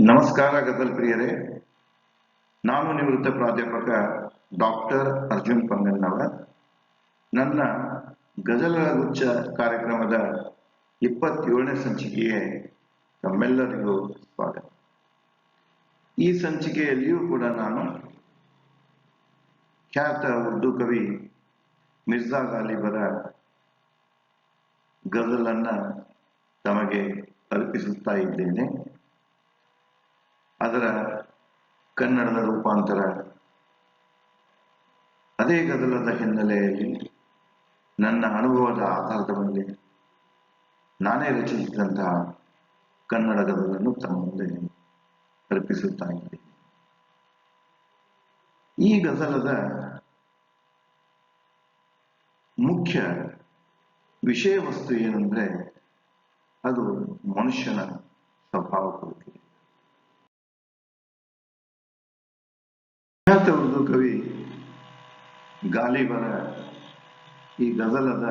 ನಮಸ್ಕಾರ ಗದಲ್ ಪ್ರಿಯರೇ. ನಾನು ನಿವೃತ್ತ ಪ್ರಾಧ್ಯಾಪಕ ಡಾಕ್ಟರ್ ಅರ್ಜುನ್ ಪಂಗನ್ನವರ. ನನ್ನ ಗಜಲ ಗುಚ್ಛ ಕಾರ್ಯಕ್ರಮದ ಇಪ್ಪತ್ತೇಳನೇ ಸಂಚಿಕೆಗೆ ತಮ್ಮೆಲ್ಲರಿಗೂ ಸ್ವಾಗತ. ಈ ಸಂಚಿಕೆಯಲ್ಲಿಯೂ ಕೂಡ ನಾನು ಖ್ಯಾತ ಉರ್ದು ಕವಿ ಮಿರ್ಜಾ ಗಾಲಿಬರ ಗಜಲನ್ನ ತಮಗೆ ಅರ್ಪಿಸುತ್ತಾ ಇದ್ದೇನೆ. ಅದರ ಕನ್ನಡದ ರೂಪಾಂತರ. ಅದೇ ಗದಲದ ಹಿನ್ನೆಲೆಯಲ್ಲಿ ನನ್ನ ಅನುಭವದ ಆಧಾರದ ಮೇಲೆ ನಾನೇ ರಚಿಸಿದಂತಹ ಕನ್ನಡ ಗದಲನ್ನು ತಮ್ಮ ಮುಂದೆ ಅರ್ಪಿಸುತ್ತಾ ಈ ಗದಲದ ಮುಖ್ಯ ವಿಷಯ ವಸ್ತು ಏನಂದ್ರೆ ಅದು ಮನುಷ್ಯನ ಸ್ವಭಾವ ಕುರಿತು ಖ್ಯಾತ ಉರ್ದು ಕವಿ ಗಾಲಿಬರ ಈ ಗಜಲದ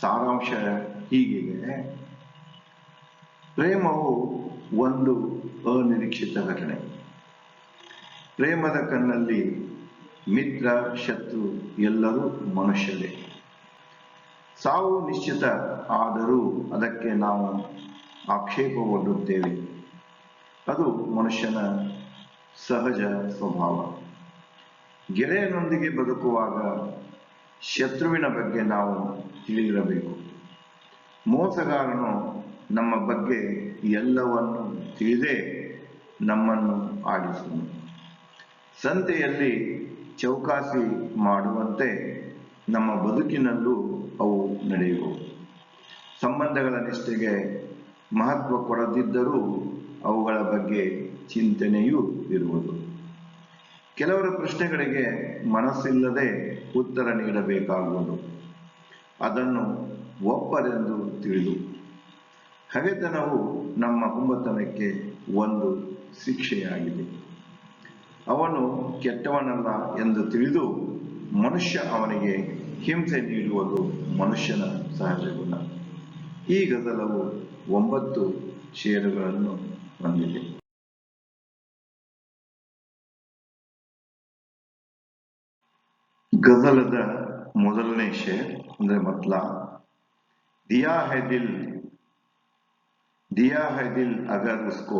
ಸಾರಾಂಶ ಹೀಗಿದೆ. ಪ್ರೇಮವು ಒಂದು ಅನಿರೀಕ್ಷಿತ ಘಟನೆ. ಪ್ರೇಮದ ಕಣ್ಣಲ್ಲಿ ಮಿತ್ರ, ಶತ್ರು ಎಲ್ಲರೂ ಮನುಷ್ಯರೇ. ಸಾವು ನಿಶ್ಚಿತ, ಆದರೂ ಅದಕ್ಕೆ ನಾವು ಆಕ್ಷೇಪ ಅದು ಮನುಷ್ಯನ ಸಹಜ ಸ್ವಭಾವ. ಗೆಳೆಯನೊಂದಿಗೆ ಬದುಕುವಾಗ ಶತ್ರುವಿನ ಬಗ್ಗೆ ನಾವು ತಿಳಿದಿರಬೇಕು. ಮೋಸಗಾರನು ನಮ್ಮ ಬಗ್ಗೆ ಎಲ್ಲವನ್ನು ತಿಳಿದೇ ನಮ್ಮನ್ನು ಆಡಿಸುವನು ಸಂತೆಯಲ್ಲಿ ಚೌಕಾಸಿ ಮಾಡುವಂತೆ ನಮ್ಮ ಬದುಕಿನಲ್ಲೂ ಅವು ನಡೆಯುವು. ಸಂಬಂಧಗಳ ನಿಷ್ಠೆಗೆ ಮಹತ್ವ ಕೊಡದಿದ್ದರೂ ಅವುಗಳ ಬಗ್ಗೆ ಚಿಂತನೆಯೂ ಇರುವುದು. ಕೆಲವರ ಪ್ರಶ್ನೆಗಳಿಗೆ ಮನಸ್ಸಿಲ್ಲದೆ ಉತ್ತರ ನೀಡಬೇಕಾಗುವುದು. ಅದನ್ನು ಒಪ್ಪರೆಂದು ತಿಳಿದು. ಹಗೆತನವು ನಮ್ಮ ಕುಂಬತನಕ್ಕೆ ಒಂದು ಶಿಕ್ಷೆಯಾಗಿದೆ. ಅವನು ಕೆಟ್ಟವನಲ್ಲ ಎಂದು ತಿಳಿದು ಮನುಷ್ಯ ಅವನಿಗೆ ಹಿಂಸೆ ನೀಡುವುದು ಮನುಷ್ಯನ ಸಹಜ ಗುಣ. ಈ ಗದಲವು ಒಂಬತ್ತು ಷೇರುಗಳನ್ನು ಹೊಂದಿದೆ. ಗಜಲದ ಮೊದಲನೇ ಶೇರ್ ಅಂದ್ರೆ ಮತ್ಲ ದಿಯಾ है दिल दिया है दिल अगर उसको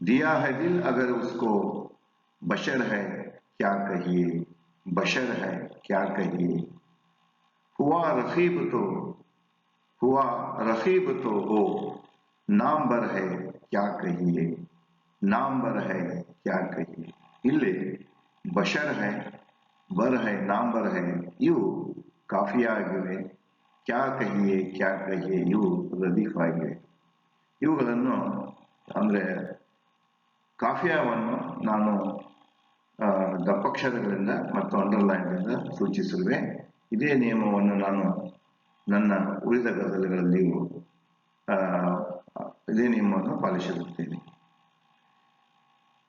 दिया है दिल अगर उसको बशर है क्या कहिए बशर है क्या कहिए हुआ रखीब तो हुआ रखीब तो हो नाम बर है क्या कहिए नाम बर है क्या कहिए ಇಲ್ಲಿ ಬಶರ್ ಹೈ ಬರ್ ಹೈ ನಾಮ್ ಬರ್ ಹೈ ಇವು ಕಾಫಿಯಾ ಆಗಿವೆ ಕ್ಯಾ ಕಹಿಯೇ ಕ್ಯಾ ಕಹಿಯೇ, ಇವು ರದೀಫ್ ಆಗಿವೆ ಇವುಗಳನ್ನು ಅಂದರೆ ಕಾಫಿಯಾವನ್ನು ನಾನು ದಪ್ಪಕ್ಷರಗಳಿಂದ ಮತ್ತು ಅಂಡರ್ಲೈನ್ಗಳಿಂದ ಸೂಚಿಸುವೆ ಇದೇ ನಿಯಮವನ್ನು ನಾನು ನನ್ನ ಉಳಿದ ಗದಲುಗಳಲ್ಲಿಯೂ ಇದೇ ನಿಯಮವನ್ನು ಪಾಲಿಸಿರುತ್ತೇನೆ.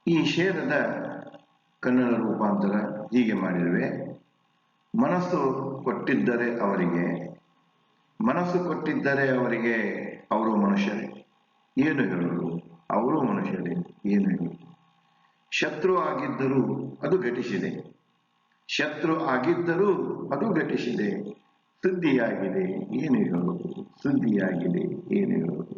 ಈ ಶೇರದ ಕನ್ನಡ ರೂಪಾಂತರ ಹೀಗೆ ಮಾಡಿರುವೆ. ಮನಸ್ಸು ಕೊಟ್ಟಿದ್ದರೆ ಅವರಿಗೆ, ಮನಸ್ಸು ಕೊಟ್ಟಿದ್ದರೆ ಅವರಿಗೆ ಅವರು ಮನುಷ್ಯರೇ. ಏನು ಹೇಳೋದು? ಅವರು ಮನುಷ್ಯರೇ, ಏನು ಹೇಳೋದು? ಶತ್ರು ಆಗಿದ್ದರೂ ಅದು ಘಟಿಸಿದೆ. ಶತ್ರು ಆಗಿದ್ದರೂ ಅದು ಘಟಿಸಿದೆ. ಸುದ್ದಿಯಾಗಿದೆ, ಏನು ಹೇಳೋದು? ಸುದ್ದಿಯಾಗಿದೆ, ಏನು ಹೇಳೋದು?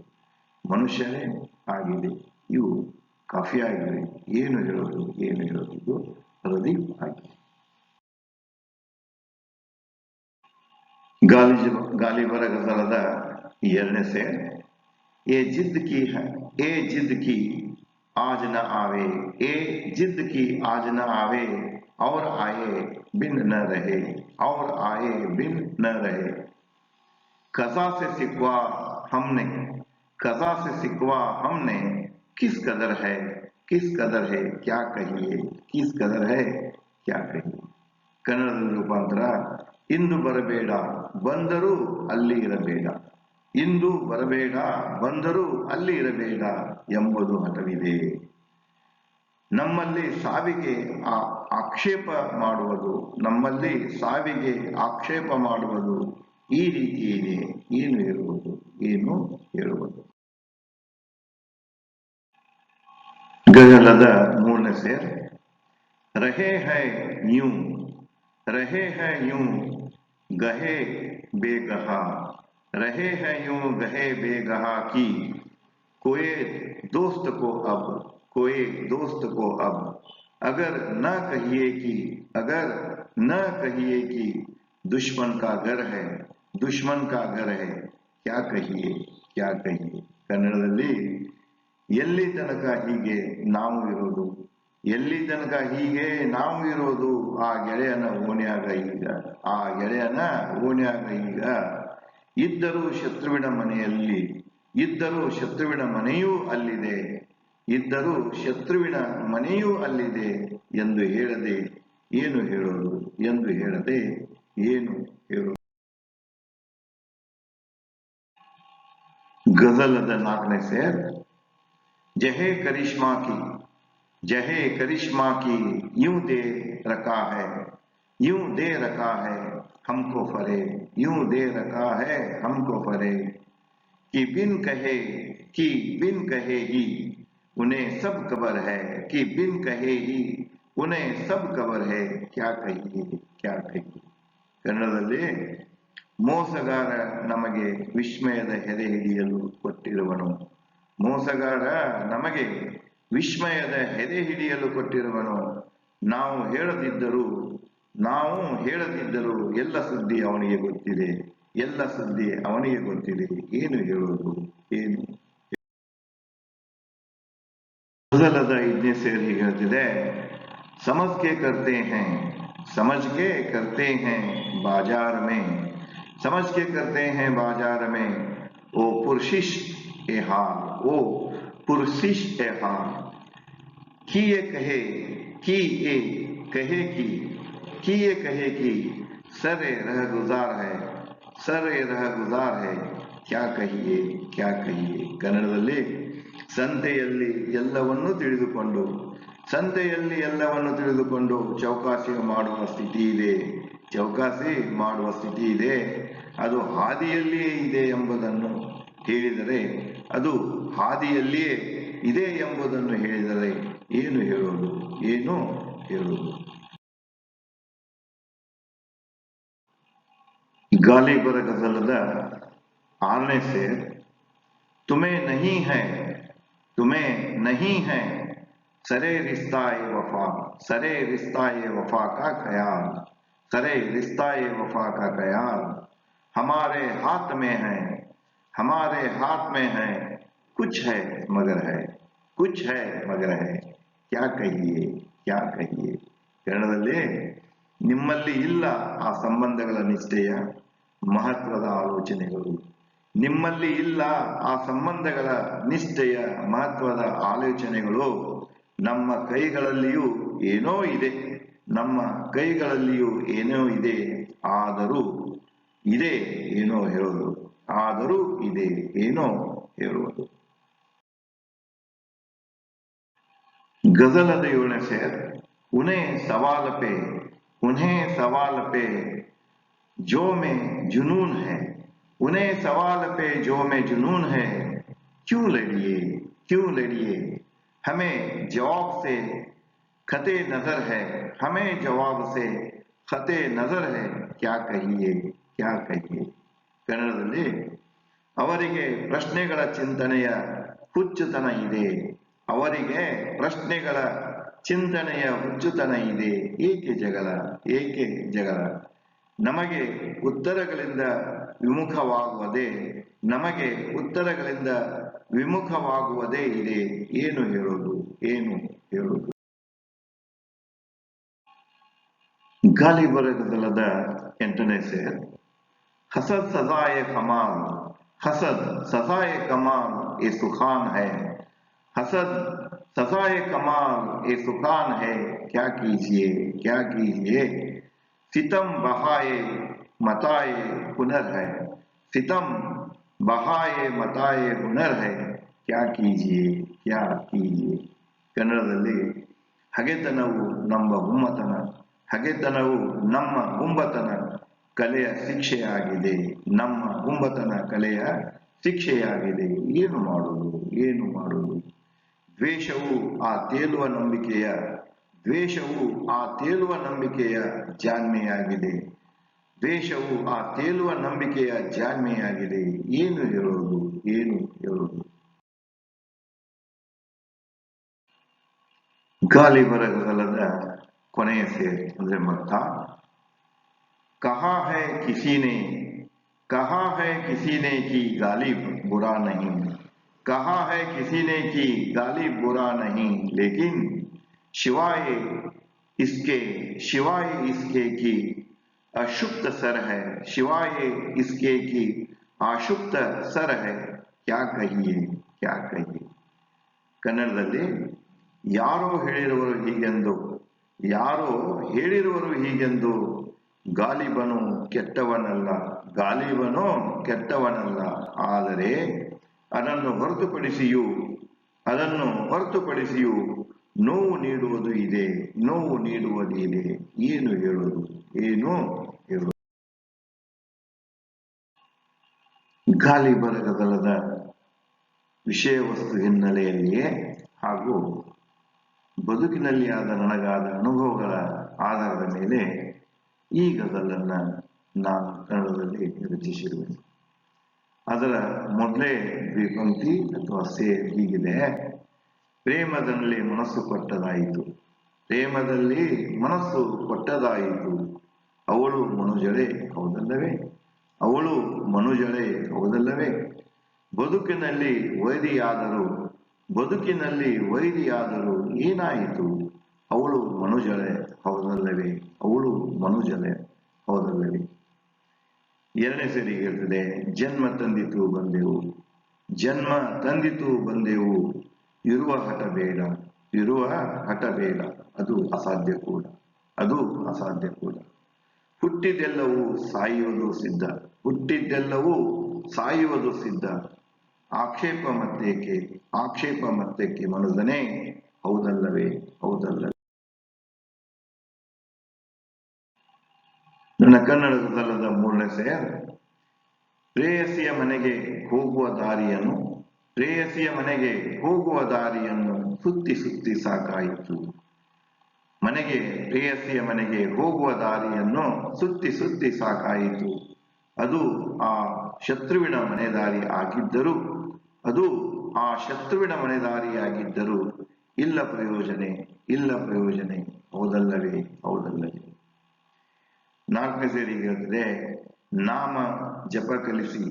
ಮನುಷ್ಯರೇ ಆಗಿದೆ. ಇವು ಕಾಫಿ ಆಗಿದೆ ಏನು ಹೇಳೋದು? ಏನು ಹೇಳೋದು? ಇದು ಪ್ರದೀಪ್ ಆಗಿದೆ ಗಾಲಿ ಗಾಲಿಬರ ಗಜಲದ ಎರಡನೇ ಸೇರ್ ए जिद की है ए जिद की आज न आवे ए जिद की आज न आवे और आए बिन न रहे और आए बिन न रहे कजा से सिकवा हमने कजा से सिकवा हमने किस कदर है किस कदर है क्या कहिए किस कदर है क्या कहिए ಕನ್ನಡದ ರೂಪಾಂತರ ಇಂದು ಬರಬೇಡ ಬಂದರೂ ಅಲ್ಲಿ ಇರಬೇಡ ಇಂದು ಬರಬೇಡ ಬಂದರೂ ಅಲ್ಲಿ ಇರಬೇಡ ಎಂಬುದು ಹಠವಿದೆ ನಮ್ಮಲ್ಲಿ ಸಾವಿಗೆ ಆ ಆಕ್ಷೇಪ ಮಾಡುವುದು ನಮ್ಮಲ್ಲಿ ಸಾವಿಗೆ ಆಕ್ಷೇಪ ಮಾಡುವುದು ಈ ರೀತಿ ಇದೆ ಏನು ಹೇಳುವುದು ಏನು ಹೇಳುವುದು गजलद रहे है यू, रहे है यू, गहे बेगहा, रहे हैं यूँ, गहे बेगहा की कोई दोस्त को अब कोई दोस्त को अब, अगर न कहिए कि, अगर न कहिए कि, दुश्मन का घर है, दुश्मन का घर है, क्या कहिए क्या कहिए, कन्नडी ಎಲ್ಲಿ ತನಕ ಹೀಗೆ ನಾವು ಇರೋದು? ಎಲ್ಲಿ ತನಕ ಹೀಗೆ ನಾವು ಇರೋದು? ಆ ಗೆಳೆಯನ ಓಣ್ಯಾಗ ಈಗ, ಆ ಗೆಳೆಯನ ಓಣ್ಯಾಗ ಈಗ. ಇದ್ದರೂ ಶತ್ರುವಿನ ಮನೆಯಲ್ಲಿ, ಇದ್ದರೂ ಶತ್ರುವಿನ ಮನೆಯೂ ಅಲ್ಲಿದೆ. ಇದ್ದರೂ ಶತ್ರುವಿನ ಮನೆಯೂ ಅಲ್ಲಿದೆ ಎಂದು ಹೇಳದೆ ಏನು ಹೇಳೋದು? ಎಂದು ಹೇಳದೆ ಏನು ಹೇಳೋದು? ಗಜಲದ ನಾಲ್ಕನೇ ಸೇರ್ ಜಹೆ ಕರಿಷ್ಮಾ ಕಿ जहे करिश्मा की यूं दे रखा है यूं दे रखा है हमको फरे यूं दे रखा है हमको फरे कि बिन कहे कि बिन कहे ही उन्हें सब खबर है कि बिन कहे ही उन्हें सब खबर है क्या कहिए क्या कहिए ಕನ್ನಡದಲ್ಲಿ ಮೋಸಗಾರ ನಮಗೆ ವಿಸ್ಮಯದ ಹೆದೆ ಹಿಡಿಯಲು ಕೊಟ್ಟಿರುವನು ಮೋಸಗಾರ ನಮಗೆ ವಿಸ್ಮಯದ ಹೆದೆ ಹಿಡಿಯಲು ಕೊಟ್ಟಿರುವನು. ನಾವು ಹೇಳದಿದ್ದರು ನಾವು ಹೇಳದಿದ್ದರು ಎಲ್ಲ ಸುದ್ದಿ ಅವನಿಗೆ ಗೊತ್ತಿದೆ. ಎಲ್ಲ ಸುದ್ದಿ ಅವನಿಗೆ ಗೊತ್ತಿದೆ. ಏನು ಹೇಳುವುದು? ಏನು? ಮೊದಲದ ಇಜ್ಞೆ ಸೇರಿ ಹೇಳ್ತಿದೆ. ಸಮಸ್ಕೆ ಕರ್ತೆ ಹೇ ಸಮಜ್ಗೆ ಕರ್ತೆ ಹೇ ಬಾಜಾರ ಮೇ ಸಮಜ್ಗೆ ಕರ್ತೆ ಹೇ ಬಾಜಾರ ಮೇ ಓ ಪುರುಷಿಶ್ में ओ पुरशिश ए हाल ओ पुरशिश ए हाल कि ये कहे कि ये कहे कि कि ये कहे कि सरे रह गुजार है सरे रह गुजार है क्या कहिए क्या कहिए ಕನ್ನಡದಲ್ಲಿ ಸಂತೆಯಲ್ಲಿ ಎಲ್ಲವನ್ನೂ ತಿಳಿದುಕೊಂಡು ಸಂತೆಯಲ್ಲಿ ಎಲ್ಲವನ್ನು ತಿಳಿದುಕೊಂಡು ಚೌಕಾಸಿ ಮಾಡುವ ಸ್ಥಿತಿ ಇದೆ ಚೌಕಾಸಿ ಮಾಡುವ ಸ್ಥಿತಿ ಇದೆ ಅದು ಹಾದಿಯಲ್ಲಿಯೇ ಇದೆ ಎಂಬುದನ್ನು ಹೇಳಿದರೆ ಅದು ಹಾದಿಯಲ್ಲಿಯೇ ಇದೆ ಎಂಬುದನ್ನು ಹೇಳಿದರೆ ಏನು ಹೇಳುವುದು? ಏನು ಹೇಳುವುದು? ಗಾಲಿ ಬರ ಗಜಲದ ಆರನೇ ಸೆ ತುಮೆ ನಹಿ ಹೈ, ತುಮೆ ನಹಿ ಹೈ, ಸರೆ ರಿಸ್ತಾಯ ವಫಾ, ಸರೆ ರಿಸ್ತಾಯ ವಫಾ ಕಾ ಖಯಾಲ್, ಸರೆ ರಿಸ್ತಾಯ ವಫಾ ಕಾ ಖಯಾಲ್, ಹಮಾರೆ ಹಾತ್ ಮೇ ಹೈ हमारे हाथ में है कुछ है मगर है कुछ है मगर है क्या कहिए क्या कहिए ಕನ್ನಡದಲ್ಲಿ ನಿಮ್ಮಲ್ಲಿ ಇಲ್ಲ ಆ ಸಂಬಂಧಗಳ ನಿಷ್ಠೆಯ ಮಹತ್ವದ ಆಲೋಚನೆಗಳು ನಿಮ್ಮಲ್ಲಿ ಇಲ್ಲ ಆ ಸಂಬಂಧಗಳ ನಿಷ್ಠೆಯ ಮಹತ್ವದ ಆಲೋಚನೆಗಳು ನಮ್ಮ ಕೈಗಳಲ್ಲಿಯೂ ಏನೋ ಇದೆ ನಮ್ಮ ಕೈಗಳಲ್ಲಿಯೂ ಏನೋ ಇದೆ ಆದರೂ ಇದೆ ಏನೋ ಹೇಳೋದು ಆದರೂ ಇದೆ ಏನೋ ಹೇಳುವುದು गजल ಏಳನೇ शेर उन्हें सवाल पे उन्हें सवाल पे जो में जुनून है उन्हें सवाल पे जो में जुनून है क्यों लड़िए क्यों लड़िए हमें जवाब से खते नजर है हमें जवाब से खते नजर है क्या कहिए क्या कहिए ಕನ್ನಡದಲ್ಲಿ ಅವರಿಗೆ ಪ್ರಶ್ನೆಗಳ ಚಿಂತನೆಯ ಹುಚ್ಚುತನ ಇದೆ. ಅವರಿಗೆ ಪ್ರಶ್ನೆಗಳ ಚಿಂತನೆಯ ಹುಚ್ಚುತನ ಇದೆ. ಏಕೆ ಜಗಳ? ಏಕೆ ಜಗಳ? ನಮಗೆ ಉತ್ತರಗಳಿಂದ ವಿಮುಖವಾಗುವುದೇ, ನಮಗೆ ಉತ್ತರಗಳಿಂದ ವಿಮುಖವಾಗುವುದೇ ಇದೆ. ಏನು ಹೇಳೋದು? ಏನು ಹೇಳೋದು? ಗಾಲಿ ಎಂಟನೇ ಸೇರ್. हसद सजाए कमाल हसद सजाए कमाम ए सुखान है। हसद सजाए कमाल ए सुखान है। क्या कीजिए क्या कीजिए? सितम बहाए मताए हुनर है। सितम बहाए मताए हुनर है। क्या कीजिए क्या कीजिए? ಕನ್ನಡದಲ್ಲಿ ಹಗೆತನವು ನಮ್ಮ हगे तनऊ नम्ब ಉಂಬತನ ಕಲೆಯ ಶಿಕ್ಷೆಯಾಗಿದೆ. ನಮ್ಮ ಗುಂಬತನ ಕಲೆಯ ಶಿಕ್ಷೆಯಾಗಿದೆ. ಏನು ಮಾಡುವುದು? ಏನು ಮಾಡುವುದು? ದ್ವೇಷವು ಆ ತೇಲುವ ನಂಬಿಕೆಯ, ದ್ವೇಷವು ಆ ತೇಲುವ ನಂಬಿಕೆಯ ಜಾಣ್ಮೆಯಾಗಿದೆ. ದ್ವೇಷವು ಆ ತೇಲುವ ನಂಬಿಕೆಯ ಜಾಣ್ಮೆಯಾಗಿದೆ. ಏನು ಹೇಳೋದು ಏನು ಹೇಳೋದು ಗಾಲಿ ಬರಗಲದ ಕೊನೆಯ ಸೇರಿ ಅಂದ್ರೆ ಮತ್ತ ಕಹಾ ಹೈ ಕಿಸಿನೆ कहा है किसी ने की गालिब बुरा नहीं कहा है किसी ने की गालिब बुरा नहीं लेकिन शिवाय इसके शिवाय इसके की अशुप्त सर है शिवाय इसके की अशुप्त सर है क्या कहिए क्या कहिए ಕನ್ನಡದಲ್ಲಿ ಯಾರೋ ಹೇಳಿರುವರು ಹೀಗೆಂದು ಯಾರೋ ಹೇಳಿರುವರು ಹೀಗೆಂದು ಗಾಲಿಬನು ಕೆಟ್ಟವನಲ್ಲ. ಗಾಲಿಬನು ಕೆಟ್ಟವನಲ್ಲ. ಆದರೆ ಅದನ್ನು ಹೊರತುಪಡಿಸಿಯೂ ಅದನ್ನು ಹೊರತುಪಡಿಸಿಯೂ ನೋವು ನೀಡುವುದು ಇದೆ. ನೋವು ನೀಡುವುದು ಇದೆ. ಏನು ಹೇಳುವುದು? ಏನು ಹೇಳುವುದು? ಗಾಲಿ ಬರಗದಲದ ವಿಷಯ ವಸ್ತು ಹಿನ್ನೆಲೆಯಲ್ಲಿಯೇ ಹಾಗೂ ಬದುಕಿನಲ್ಲಿ ಆದ ನನಗಾದ ಅನುಭವಗಳ ಆಧಾರದ ಮೇಲೆ ಈ ಗದಲನ್ನು ನಾನು ಕನ್ನಡದಲ್ಲಿ ರಚಿಸಿರುವೆ. ಅದರ ಮೊದಲೇ ದ್ವಿಪಂಕ್ತಿ ಅಥವಾ ಸೇ ಹೀಗಿದೆ. ಪ್ರೇಮದಲ್ಲಿ ಮನಸ್ಸು ಕೊಟ್ಟದಾಯಿತು ಪ್ರೇಮದಲ್ಲಿ ಮನಸ್ಸು ಕೊಟ್ಟದಾಯಿತು ಅವಳು ಮನುಜಳೆ, ಹೌದಲ್ಲವೇ? ಅವಳು ಮನುಜಳೆ, ಹೌದಲ್ಲವೇ? ಬದುಕಿನಲ್ಲಿ ವೈದಿಯಾದರು ಬದುಕಿನಲ್ಲಿ ವೈದಿಯಾದರು ಏನಾಯಿತು? ಅವಳು ಮನುಜಳೆ, ಹೌದಲ್ಲವೇ? ಅವಳು ಮನುಜಳೆ, ಹೌದಲ್ಲವೇ? ಎರಡನೇ ಸರಿ ಹೇಳ್ತದೆ, ಜನ್ಮ ತಂದಿತು ಬಂದೆವು. ಜನ್ಮ ತಂದಿತು ಬಂದೆವು. ಇರುವ ಹಠ ಬೇಡ, ಇರುವ ಹಠ ಬೇಡ. ಅದು ಅಸಾಧ್ಯ ಕೂಡ, ಅದು ಅಸಾಧ್ಯ ಕೂಡ. ಹುಟ್ಟಿದ್ದೆಲ್ಲವೂ ಸಾಯುವುದು ಸಿದ್ಧ. ಹುಟ್ಟಿದ್ದೆಲ್ಲವೂ ಸಾಯುವುದು ಸಿದ್ಧ. ಆಕ್ಷೇಪ ಮತ್ತೇಕೆ? ಆಕ್ಷೇಪ ಮತ್ತೇಕೆ ಮನುಜನೇ? ಹೌದಲ್ಲವೇ? ಹೌದಲ್ಲವೇ ನನ್ನ ಕನ್ನಡದ ತಲದ ಮೂರನೇ ಪ್ರೇಯಸಿಯ ಮನೆಗೆ ಹೋಗುವ ದಾರಿಯನ್ನು ಪ್ರೇಯಸಿಯ ಮನೆಗೆ ಹೋಗುವ ದಾರಿಯನ್ನು ಸುತ್ತಿ ಸುತ್ತಿ ಸಾಕಾಯಿತು. ಮನೆಗೆ ಪ್ರೇಯಸಿಯ ಮನೆಗೆ ಹೋಗುವ ದಾರಿಯನ್ನು ಸುತ್ತಿ ಸುತ್ತಿ ಸಾಕಾಯಿತು. ಅದು ಆ ಶತ್ರುವಿನ ಮನೆ ದಾರಿ ಆಗಿದ್ದರೂ, ಅದು ಆ ಶತ್ರುವಿನ ಮನೆ ದಾರಿಯಾಗಿದ್ದರೂ ಇಲ್ಲ ಪ್ರಯೋಜನೆ ಇಲ್ಲ ಪ್ರಯೋಜನೆ, ಹೌದಲ್ಲವೇ ಹೌದಲ್ಲವೇ. ನಾಲ್ಕನೇ ಸೇರಿಗೆ ಹೇಳಿದ್ರೆ ನಾಮ ಜಪ ಕಲಿಸಿ,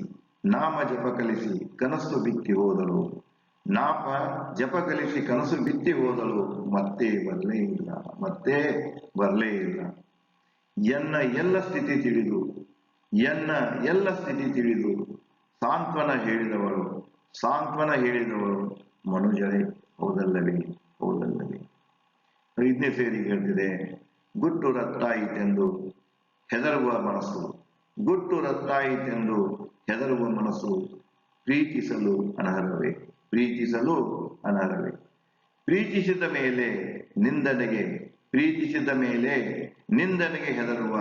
ನಾಮ ಜಪ ಕಲಿಸಿ ಕನಸು ಬಿತ್ತಿ ಹೋದಳು. ನಾಪ ಜಪ ಕಲಿಸಿ ಕನಸು ಬಿತ್ತಿ ಹೋದಳು. ಮತ್ತೆ ಬರಲೇ ಇಲ್ಲ, ಮತ್ತೆ ಬರಲೇ ಇಲ್ಲ. ಎನ್ನ ಎಲ್ಲ ಸ್ಥಿತಿ ತಿಳಿದು, ಎನ್ನ ಎಲ್ಲ ಸ್ಥಿತಿ ತಿಳಿದು ಸಾಂತ್ವನ ಹೇಳಿದವಳು ಸಾಂತ್ವನ ಹೇಳಿದವಳು ಮನುಜರೇ, ಹೌದಲ್ಲವೇ ಹೌದಲ್ಲವೇ? ಐದನೇ ಸೇರಿ ಹೇಳ್ತಿದೆ, ಗುಟ್ಟು ರತ್ತಾಯಿತೆಂದು ಹೆದರುವ ಮನಸ್ಸು. ಗುಟ್ಟು ರತ್ತಾಯಿತೆಂದು ಹೆದರುವ ಮನಸ್ಸು ಪ್ರೀತಿಸಲು ಅನರ್ಹವೇ? ಪ್ರೀತಿಸಲು ಅನರ್ಹವೇ? ಪ್ರೀತಿಸಿದ ಮೇಲೆ ನಿಂದನೆಗೆ, ಪ್ರೀತಿಸಿದ ಮೇಲೆ ನಿಂದನೆಗೆ ಹೆದರುವ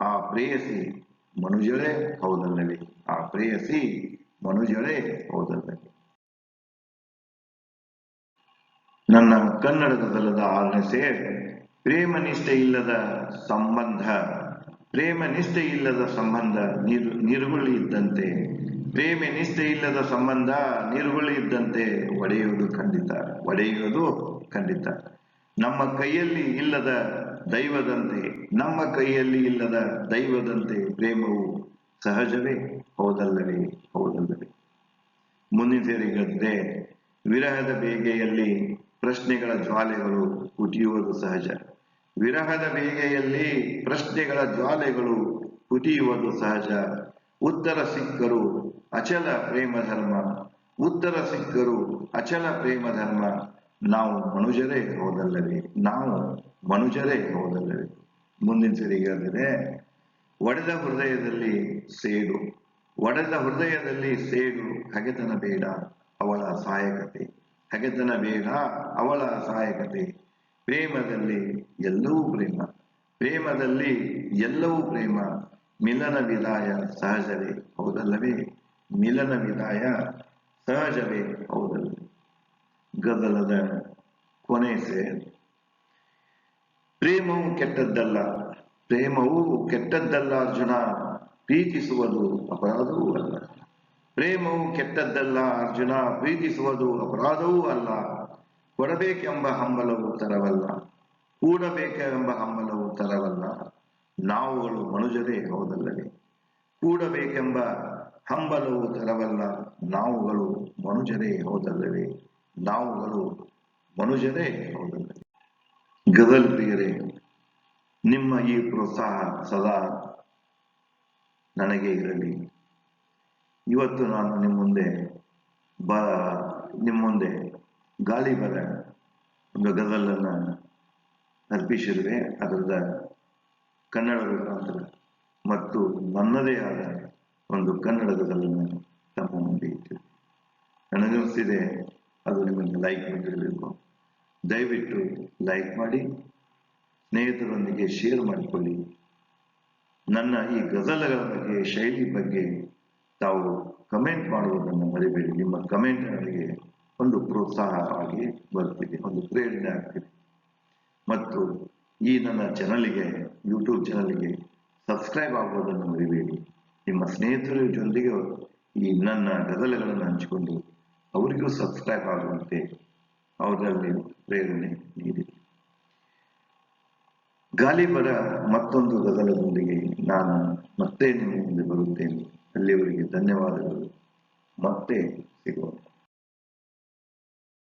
ಆ ಪ್ರೇಯಸಿ ಮನುಜರೇ ಹೌದಲ್ಲವೇ? ಆ ಪ್ರೇಯಸಿ ಮನುಜರೇ ಹೌದಲ್ಲವೇ? ನನ್ನ ಕನ್ನಡದ ದಲದ ಆರನೇ ಸೇರ್ ಪ್ರೇಮನಿಷ್ಠೆ ಇಲ್ಲದ ಸಂಬಂಧ ಪ್ರೇಮ ನಿಷ್ಠೆ ಇಲ್ಲದ ಸಂಬಂಧ ನಿರ್ಗುಳಿ ಇದ್ದಂತೆ. ಪ್ರೇಮ ನಿಷ್ಠೆ ಇಲ್ಲದ ಸಂಬಂಧ ನಿರ್ಗುಳಿ ಇದ್ದಂತೆ ಒಡೆಯುವುದು ಖಂಡಿತ. ಒಡೆಯುವುದು ಖಂಡಿತ. ನಮ್ಮ ಕೈಯಲ್ಲಿ ಇಲ್ಲದ ದೈವದಂತೆ, ನಮ್ಮ ಕೈಯಲ್ಲಿ ಇಲ್ಲದ ದೈವದಂತೆ ಪ್ರೇಮವು ಸಹಜವೇ? ಹೌದಲ್ಲವೇ? ಹೌದಲ್ಲವೇ? ಮುಂದಿನ ವಿರಹದ ಬೇಗೆಯಲ್ಲಿ ಪ್ರಶ್ನೆಗಳ ಜ್ವಾಲೆಗಳು ಕುಟಿಯುವುದು ಸಹಜ. ವಿರಹದ ಬೇಗೆಯಲ್ಲಿ ಪ್ರಶ್ನೆಗಳ ಜ್ವಾಲೆಗಳು ಹುಟಿಯುವುದು ಸಹಜ. ಉತ್ತರ ಸಿಕ್ಕರು ಅಚಲ ಪ್ರೇಮ ಧರ್ಮ. ಉತ್ತರ ಸಿಕ್ಕರು ಅಚಲ ಪ್ರೇಮ ಧರ್ಮ. ನಾವು ಮನುಜರೇ ಹೋದಲ್ಲವೇ? ನಾವು ಮನುಜರೇ ಹೋದಲ್ಲವೇ? ಮುಂದಿನ ಸರಿ ಹೇಳಿದರೆ, ಒಡೆದ ಹೃದಯದಲ್ಲಿ ಸೇಡು. ಒಡೆದ ಹೃದಯದಲ್ಲಿ ಸೇಡು ಹಗೆತನ ಬೇಡ, ಅವಳ ಸಹಾಯಕತೆ. ಹಗೆತನ ಬೇಡ, ಅವಳ ಸಹಾಯಕತೆ. ಪ್ರೇಮದಲ್ಲಿ ಎಲ್ಲವೂ ಪ್ರೇಮ. ಪ್ರೇಮದಲ್ಲಿ ಎಲ್ಲವೂ ಪ್ರೇಮ. ಮಿಲನ ವಿದಾಯ ಸಹಜವೇ, ಹೌದಲ್ಲವೇ? ಮಿಲನ ವಿದಾಯ ಸಹಜವೇ, ಹೌದಲ್ಲವೇ? ಗದಲದ ಕೊನೆ ಸೇ ಪ್ರೇಮವು ಕೆಟ್ಟದ್ದಲ್ಲ. ಪ್ರೇಮವು ಕೆಟ್ಟದ್ದಲ್ಲ ಅರ್ಜುನ. ಪ್ರೀತಿಸುವುದು ಅಪರಾಧವೂ ಅಲ್ಲ. ಪ್ರೇಮವು ಕೆಟ್ಟದ್ದಲ್ಲ ಅರ್ಜುನ. ಪ್ರೀತಿಸುವುದು ಅಪರಾಧವೂ ಅಲ್ಲ. ಕೊಡಬೇಕೆಂಬ ಹಂಬಲವು ತರವಲ್ಲ ಕೂಡಬೇಕೆಂಬ ಹಂಬಲವು ತರವಲ್ಲ ನಾವುಗಳು ಮನುಜರೇ, ಹೌದಲ್ಲವೇ? ಕೂಡಬೇಕೆಂಬ ಹಂಬಲವು ತರವಲ್ಲ ನಾವುಗಳು ಮನುಜರೇ, ಹೌದಲ್ಲವೇ? ನಾವುಗಳು ಮನುಜರೇ, ಹೌದಲ್ಲವೇ? ಗದಲ್ ಪ್ರಿಯರೇ, ನಿಮ್ಮ ಈ ಪ್ರೋತ್ಸಾಹ ಸದಾ ನನಗೆ ಇರಲಿ. ಇವತ್ತು ನಾನು ನಿಮ್ಮ ಮುಂದೆ ಬ ನಿಮ್ಮ ಮುಂದೆ ಗಾಳಿ ಬರ, ಒಂದು ಗದಲನ್ನು ಅರ್ಪಿಸಿರುವೆ ಅದರದ ಕನ್ನಡ ರೂಪಾಂತರ ಮತ್ತು ನನ್ನದೇ ಆದ ಒಂದು ಕನ್ನಡ ಗದಲನ್ನು ತಮ್ಮ ಮುಂದೆ ಇಟ್ಟು. ನನಗನಿಸ್ತಿದೆ ಅದು ನಿಮಗೆ ಲೈಕ್ ಮಾಡಿರಬೇಕು ದಯವಿಟ್ಟು ಲೈಕ್ ಮಾಡಿ, ಸ್ನೇಹಿತರೊಂದಿಗೆ ಶೇರ್ ಮಾಡಿಕೊಳ್ಳಿ. ನನ್ನ ಈ ಗಜಲಗಳ ಬಗ್ಗೆ, ಶೈಲಿ ಬಗ್ಗೆ ತಾವು ಕಮೆಂಟ್ ಮಾಡುವುದನ್ನು ಮರಿಬೇಡಿ. ನಿಮ್ಮ ಕಮೆಂಟ್ ನನಗೆ ಪ್ರೋತ್ಸಾಹ ಆಗಿ ಬರ್ತಿದೆ. ಒಂದು ಪ್ರೇರಣೆ ಆಗ್ತಿದೆ. ಮತ್ತು ಈ ನನ್ನ ಚಾನಲ್ಗೆ ಯೂಟ್ಯೂಬ್ ಚಾನಲ್ಗೆ ಸಬ್ಸ್ಕ್ರೈಬ್ ಆಗುವುದನ್ನು ಮರಿಬೇಡಿ. ನಿಮ್ಮ ಸ್ನೇಹಿತರ ಜೊತೆಗೆ ಈ ನನ್ನ ಗದಲೆಗಳನ್ನು ಹಂಚಿಕೊಂಡು ಅವರಿಗೂ ಸಬ್ಸ್ಕ್ರೈಬ್ ಆಗುವಂತೆ ಅವರಲ್ಲಿ ಪ್ರೇರಣೆ ನೀಡಿ. ಗಾಲಿಬರ ಮತ್ತೊಂದು ಗದಲದೊಂದಿಗೆ ನಾನು ಮತ್ತೆ ನಿಮ್ಮ ಮುಂದೆ ಬರುತ್ತೇನೆ. ಅಲ್ಲಿವರಿಗೆ ಧನ್ಯವಾದಗಳು. ಮತ್ತೆ ಸಿಗೋಣ